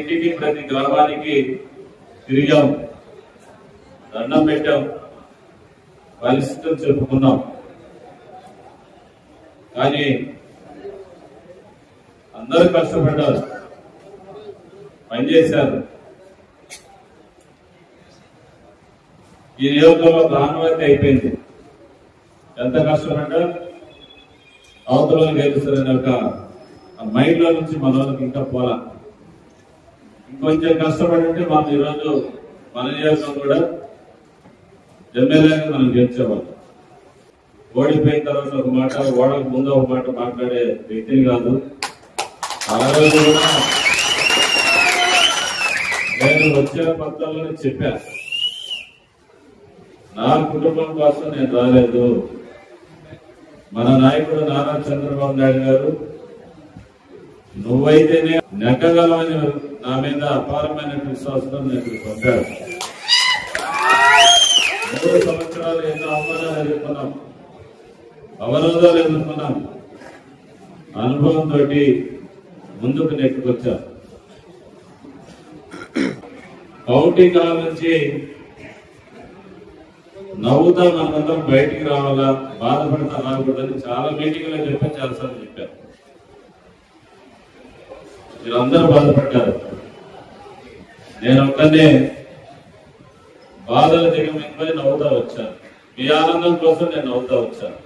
ఇంటికి ప్రతి గ్రామానికి తిరిగాం. దండం పెట్టాం. పరిస్థితులు చెప్పుకున్నాం. కానీ అందరూ కష్టపడ్డారు. పనిచేశారు ఈ నియోజకంలో ప్రాణవర్తి అయిపోయింది. ఎంత కష్టపడ్డా? అవతల గెలుస్తారని ఒక మైండ్లో నుంచి మన ఇంకా పోలా. ఇంకొంచెం కష్టపడి ఉంటే మనం ఈరోజు మన నియోజకం కూడా ఎమ్మెల్యేగా మనం గెలిచేవాళ్ళం. ఓడిపోయిన తర్వాత ఒక మాట ఓడక ముందు ఒక మాట మాట్లాడే వ్యక్తిని కాదు. ఆ రోజు కూడా నేను వచ్చే పత్రాలను చెప్పా. నా కుటుంబం కోసం నేను రాలేదు. మన నాయకుడు నారా చంద్రబాబు నాయుడు గారు నువ్వైతేనే నెగ్గగలమని నా మీద అపారమైన విశ్వాసం నేను పొందాడు మూడు సంవత్సరాలు ఎన్నో అవమానాలు ఎదుర్కొన్నాం. అవరోధాలు ఎదుర్కొన్నాం. అనుభవంతో ముందుకు నెట్టుకొచ్చా? కౌంటింగ్ హాల్ నుంచి నవ్వుతా మనందరం బయటికి రావాలా? బాధపడతా రాకూడదని చాలా మీటింగ్లో చెప్పాను చాలాసార్లు చెప్పాను. వీళ్ళందరూ బాధపడ్డారు. నేను ఒక్కనే బాధలు దిగమిపోయి నవ్వుతా వచ్చాను. మీ ఆనందం కోసం నేను నవ్వుతా వచ్చాను.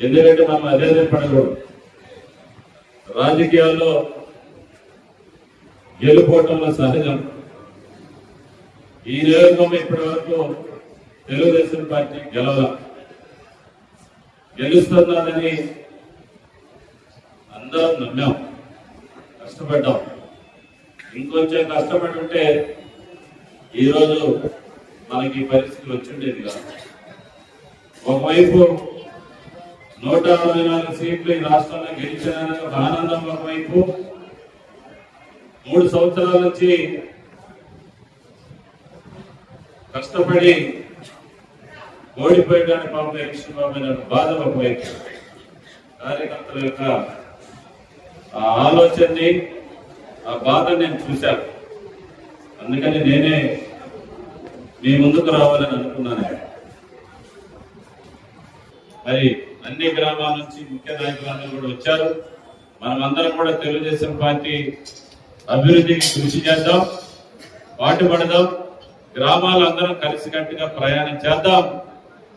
ఎందుకంటే మనం అదే పడకూడదు రాజకీయాల్లో గెలుపోవటంలో సహజం. ఈ నియోజకం ఇప్పటి వరకు తెలుగుదేశం పార్టీ గెలవ గెలుస్తున్నానని అందరం నమ్మాం. కష్టపడ్డాం. ఇంకొంచెం కష్టపడి ఉంటే ఈరోజు మనకి ఈ పరిస్థితి వచ్చిండేది కాదు. ఒకవైపు నూట అరవై నాలుగు సీట్లు ఈ రాష్ట్రంలో గెలిచిన ఒక ఆనందం ఒకవైపు మూడు సంవత్సరాల నుంచి కష్టపడి ఓడిపోయడానికి పాపం ఎలక్షన్ బాధ ఒకవైపు. కార్యకర్తల యొక్క ఆ ఆలోచనని ఆ బాధ నేను చూశాను. అందుకని నేనే మీ ముందుకు రావాలని అనుకున్నాను. మరి అన్ని గ్రామాల నుంచి ముఖ్య నాయకులందరూ కూడా వచ్చారు. మనమందరం కూడా తెలుగుదేశం పార్టీ అభివృద్ధికి కృషి చేద్దాం పాటుపడదాం గ్రామాలందరం కలిసికట్టుగా ప్రయాణం చేద్దాం.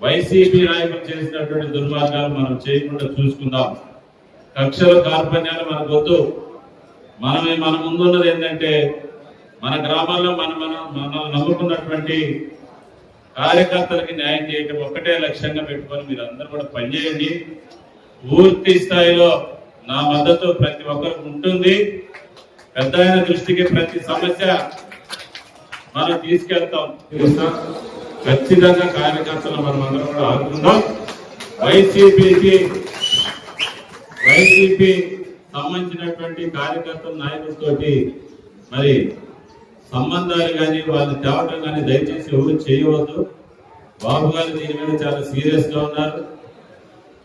వైసీపీ నాయకులు చేసినటువంటి దుర్మార్గాలు మనం చేయకుండా చూసుకుందాం. కక్షల కార్పణ్యాలు మనకు వద్దు. మనమే మన ముందున్నది ఏంటంటే మన గ్రామాల్లో మన మన మనం నమ్ముకున్నటువంటి కార్యకర్తలకి న్యాయం చేయటం ఒక్కటే లక్ష్యంగా పెట్టుకొని మీరు అందరూ కూడా పనిచేయండి పూర్తి స్థాయిలో నా మద్దతు ప్రతి ఒక్కరికి ఉంటుంది. పెద్ద దృష్టికి ప్రతి సమస్య మనం తీసుకెళ్తాం. ఖచ్చితంగా కార్యకర్తలు మనం అందరం కూడా ఆడుకుందాం వైసీపీకి వైసీపీ సంబంధించినటువంటి కార్యకర్తల నాయకులతోటి మరి సంబంధాలు కానీ వాళ్ళు తేవటం కానీ దయచేసి ఎవరు చేయవద్దు. బాబు గారు దీని మీద చాలా సీరియస్గా ఉన్నారు.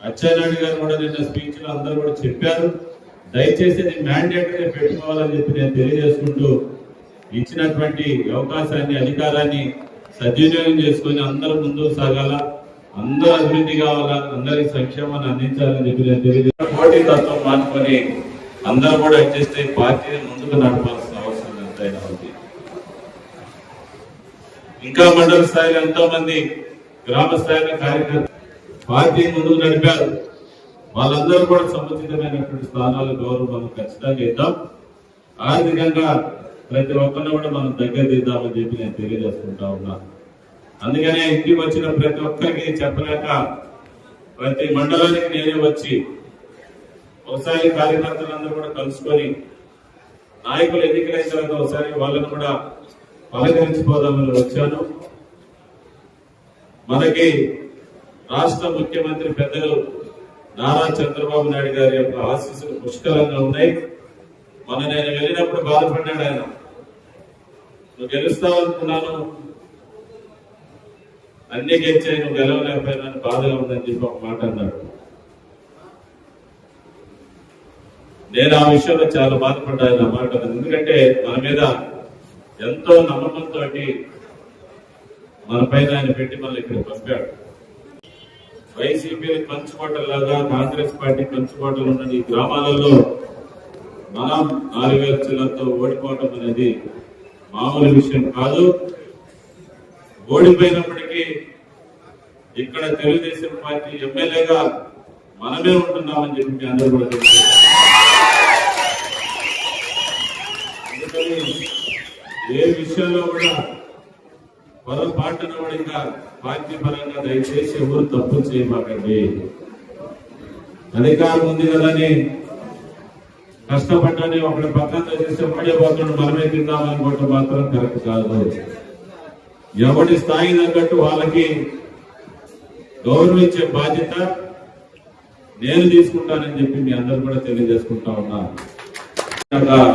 అచ్చెన్నాయుడు గారు కూడా నిన్న స్పీచ్లో అందరూ కూడా చెప్పారు. దయచేసి అది మ్యాండేటరీ పెట్టుకోవాలని చెప్పి నేను తెలియజేసుకుంటూ ఇచ్చినటువంటి అవకాశాన్ని అధికారాన్ని సద్వినియోగం చేసుకొని అందరూ ముందుకు సాగాల? అందరూ అభివృద్ధి కావాలా? అందరికి సంక్షేమాన్ని అందించాలని చెప్పి నేను తెలియజేస్తాను పోటీ తత్వం మానుకొని అందరూ కూడా వచ్చేస్తే పార్టీని ముందుకు నడపాల్సిన అవసరం ఎంతైనా ఉంది. ఇంకా మండల స్థాయిలో ఎంతో మంది గ్రామ స్థాయిలో కార్యకర్త పార్టీ ముందుకు నడిపారు. వాళ్ళందరూ కూడా సముచితమైనటువంటి స్థానాలు గౌరవం మనం ఖచ్చితంగా ఇద్దాం. ఆర్థికంగా ప్రతి ఒక్కరిని కూడా మనం దగ్గర తీద్దామని చెప్పి నేను తెలియజేసుకుంటా ఉన్నా. అందుకనే ఇంటికి వచ్చిన ప్రతి ఒక్కరికి చెప్పలేక ప్రతి మండలానికి నేనే వచ్చి ఒకసారి కార్యకర్తలందరూ కూడా కలుసుకొని నాయకులు ఎన్నికలైన తర్వాత ఒకసారి వాళ్ళను కూడా పలకరించిపోదామని వచ్చాను. మనకి రాష్ట్ర ముఖ్యమంత్రి పెద్దలు నారా చంద్రబాబు నాయుడు గారి యొక్క ఆశీస్సులు పుష్కలంగా ఉన్నాయి. మన నేను వెళ్ళినప్పుడు బాధపడ్డాడు ఆయన. నువ్వు గెలుస్తావనుకున్నాను అన్ని గెలిచాయి నువ్వు గెలవలేకపోయినా బాధగా ఉందని చెప్పి ఒక మాట అన్నాడు. నేను ఆ విషయంలో చాలా బాధపడ్డాను అన్నమాట ఎందుకంటే మన మీద ఎంతో నమ్మకంతో మన పైన ఆయన పెట్టి మనల్ని ఇక్కడ పంపాడు. వైసీపీ పంచుకోటలాగా కాంగ్రెస్ పార్టీ పంచుకోవటం ఉన్న ఈ గ్రామాలలో మనం నాలుగు వేల చిల్లరతో ఓడిపోవటం అనేది మామూలు విషయం కాదు. ఓడిపోయినప్పటికీ ఇక్కడ తెలుగుదేశం పార్టీ ఎమ్మెల్యేగా మనమే ఉంటున్నామని చెప్పి అందరూ కూడా కానీ ఏ విషయంలో కూడా పొరపాటున కూడా ఇంకా పార్టీపరంగా దయచేసి ఎవరు తప్పు చేయమాకండి. అధికారం ఉంది కదని కష్టపడ్డానే ఒకటి పక్కన చేస్తే పడిపోకుండా మనమే తిందామనుకోవటం మాత్రం కరెక్ట్ కాదు. ఎవరి స్థాయి తగ్గట్టు వాళ్ళకి గౌరవించే బాధ్యత నేను తీసుకుంటానని చెప్పి మీ అందరు కూడా తెలియజేసుకుంటా ఉన్నా.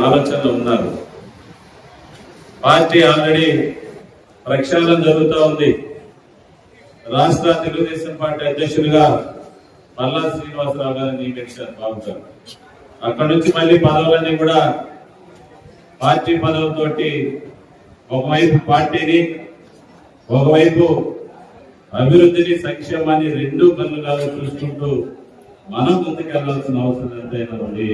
ఆలోచనలు ఉన్నారు. పార్టీ ఆల్రెడీ ప్రక్షాళన జరుగుతూ ఉంది. రాష్ట్ర తెలుగుదేశం పార్టీ అధ్యక్షులుగా పల్లా శ్రీనివాసరావు గారిని నియమించారు బాబు గారు అక్కడ నుంచి మళ్ళీ పదవులన్నీ కూడా పార్టీ పదవులతోటి ఒకవైపు పార్టీని ఒకవైపు అభివృద్ధిని సంక్షేమాన్ని రెండు కన్నులాగా చూసుకుంటూ మనం ముందుకెళ్ళాల్సిన అవసరం ఎంతైనా ఉంది.